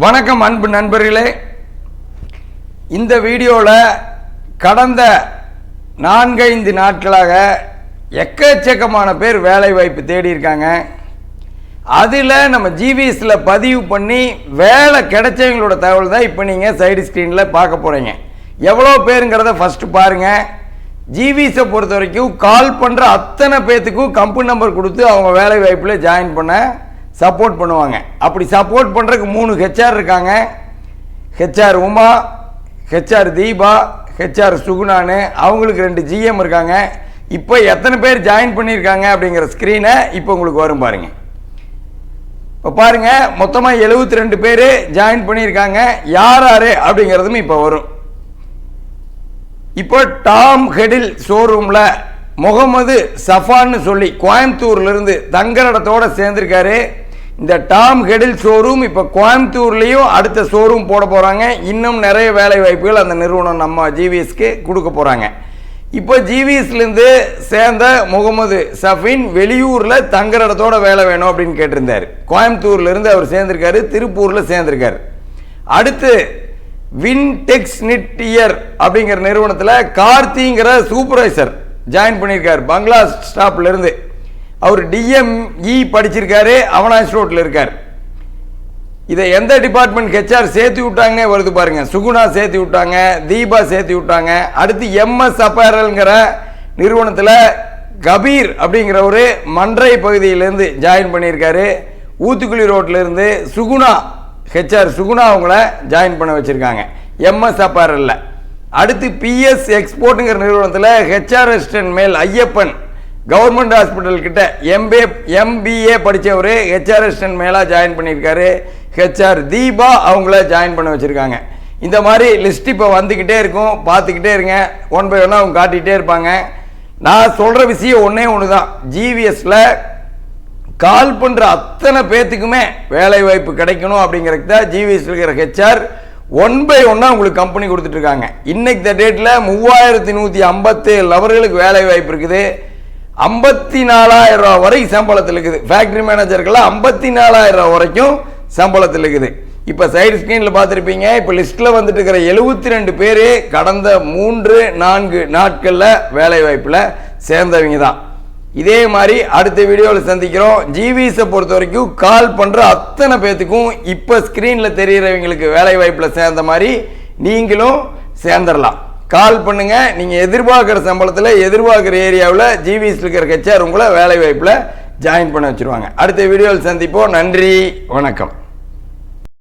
வணக்கம் அன்பு நண்பர்களே. இந்த வீடியோவில் கடந்த நான்கைந்து நாட்களாக எக்கச்சக்கமான பேர் வேலை வாய்ப்பு தேடி இருக்காங்க அதில் நம்ம ஜிவிஎஸில் பதிவு பண்ணி வேலை கிடைச்சவங்களோட தகவல் தான் இப்போ நீங்கள் சைடு ஸ்க்ரீனில் பார்க்க போகிறீங்க எவ்வளோ பேருங்கிறத ஃபஸ்ட்டு பாருங்கள் ஜிவிஸை பொறுத்த வரைக்கும் கால் பண்ணுற அத்தனை பேர்த்துக்கும் கம்பெனி நம்பர் கொடுத்து அவங்க வேலை வாய்ப்பில் ஜாயின் பண்ண சப்போர்ட் பண்ணுவாங்க. அப்படி சப்போர்ட் பண்ணுறதுக்கு மூணு ஹெச்ஆர் இருக்காங்க. HR Uma HR Deepa HR சுகுணானு அவங்களுக்கு ரெண்டு ஜிஎம் இருக்காங்க. இப்போ எத்தனை பேர் ஜாயின் பண்ணியிருக்காங்க அப்படிங்கிற ஸ்க்ரீனை இப்போ உங்களுக்கு வரும் பாருங்க. இப்போ பாருங்க மொத்தமாக எழுபத்தி ரெண்டு பேர் ஜாயின் பண்ணியிருக்காங்க. யார் யார் அப்படிங்கிறதும் இப்போ வரும். இப்போ டாம் ஹெடில் ஷோரூமில் முகமது சஃபான்னு சொல்லி கோயம்புத்தூர்லேருந்து தங்குற இடத்தோட சேர்ந்துருக்காரு. இந்த டாம் ஹெடில் ஷோரூம் இப்போ கோயம்புத்தூர்லேயும் அடுத்த ஷோரூம் போட போகிறாங்க இன்னும் நிறைய வேலை வாய்ப்புகள் அந்த நிறுவனம் நம்ம ஜிவிஎஸ்க்கு கொடுக்க போகிறாங்க இப்போ ஜிவிஎஸ்லேருந்து சேர்ந்த முகமது சஃபின் வெளியூரில் தங்குற இடத்தோட வேலை வேணும் அப்படின்னு கேட்டிருந்தார். கோயம்புத்தூர்லேருந்து அவர் சேர்ந்திருக்காரு திருப்பூரில் சேர்ந்திருக்காரு. அடுத்து வின்டெக்ஸ் நிட்டியர் அப்படிங்கிற நிறுவனத்தில் கார்த்திங்கிற சூப்பர்வைசர் ஜாயின் பண்ணியிருக்கார். பங்களா ஸ்டாப்லேருந்து இருந்து அவர் டிஎம்இ படிச்சிருக்காரு அவனாஷ் ரோட்டில் இருக்கார். இதை எந்த டிபார்ட்மெண்ட் ஹெச்ஆர் சேர்த்து விட்டாங்க வருது பாருங்க. சுகுணா சேர்த்து விட்டாங்க தீபா சேர்த்து விட்டாங்க. அடுத்து எம்எஸ் அப்பேரல்ங்கிற நிறுவனத்தில் கபீர் அப்படிங்கிறவர் மன்றை பகுதியிலேருந்து ஜாயின் பண்ணியிருக்காரு. ஊத்துக்குழி ரோட்டிலேருந்து சுகுணா ஹெச்ஆர் சுகுணா அவங்கள ஜாயின் பண்ண வச்சுருக்காங்க எம்எஸ் அப்பேரலில் அடுத்து பிஎஸ் எக்ஸ்போர்ட்டுங்கிற நிறுவனத்தில் ஹெச்ஆர் அசிஸ்டன்ட் மேல் ஐயப்பன். கவர்மெண்ட் ஹாஸ்பிட்டல் கிட்ட எம்பிஏ எம்பிஏ படித்தவர் ஹெச்ஆர் அசிஸ்டன்ட் மேலாக ஜாயின் பண்ணியிருக்காரு. ஹெச்ஆர் தீபா அவங்கள ஜாயின் பண்ண வச்சுருக்காங்க. இந்த மாதிரி லிஸ்ட் இப்போ வந்துக்கிட்டே இருக்கும். பார்த்துக்கிட்டே இருங்க. ஒன் பை ஒன்னாக அவங்க காட்டிகிட்டே இருப்பாங்க. நான் சொல்கிற விஷயம் ஒன்றே ஒன்று தான் ஜிவிஎஸில் கால் பண்ணுற அத்தனை பேர்த்துக்குமே வேலை வாய்ப்பு கிடைக்கணும் அப்படிங்கிறதுக்கு தான் ஜிவிஎஸ் இருக்கிற ஹெச்ஆர் ஒன் பை ஒன்னாக உங்களுக்கு கம்பெனி கொடுத்துட்ருக்காங்க இன்னைக்கு த டேட்டில் மூவாயிரத்தி நூற்றி ஐம்பத்தேழு நபர்களுக்கு வேலை வாய்ப்பு இருக்குது. ஐம்பத்தி நாலாயிரம் ரூபா வரைக்கும் சம்பளத்தில் இருக்குது. ஃபேக்ட்ரி மேனேஜருக்கெல்லாம் ஐம்பத்தி நாலாயிரம் ரூபா வரைக்கும் சம்பளத்தில் இருக்குது. இப்போ சைடு ஸ்க்ரீனில் பார்த்துருப்பீங்க இப்போ லிஸ்ட்டில் வந்துட்டு இருக்கிற எழுபத்தி ரெண்டு பேர் கடந்த மூன்று நான்கு நாட்களில் வேலை வாய்ப்பில் சேர்ந்தவங்க தான். இதே மாதிரி அடுத்த வீடியோவில் சந்திக்கிறோம். ஜிவிஸை பொறுத்த வரைக்கும் கால் பண்ணுற அத்தனை பேர்த்துக்கும் இப்போ ஸ்க்ரீனில் தெரிகிறவங்களுக்கு வேலை வாய்ப்பில் சேர்ந்த மாதிரி நீங்களும் சேர்ந்துடலாம் கால் பண்ணுங்க. நீங்கள் எதிர்பார்க்குற சம்பளத்தில் எதிர்பார்க்குற ஏரியாவில் ஜிவிஎஸ் இருக்கிற ஹெச்ஆர் உங்களை வேலை வாய்ப்பில் ஜாயின் பண்ண வச்சுருவாங்க. அடுத்த வீடியோவில் சந்திப்போம். நன்றி. வணக்கம்.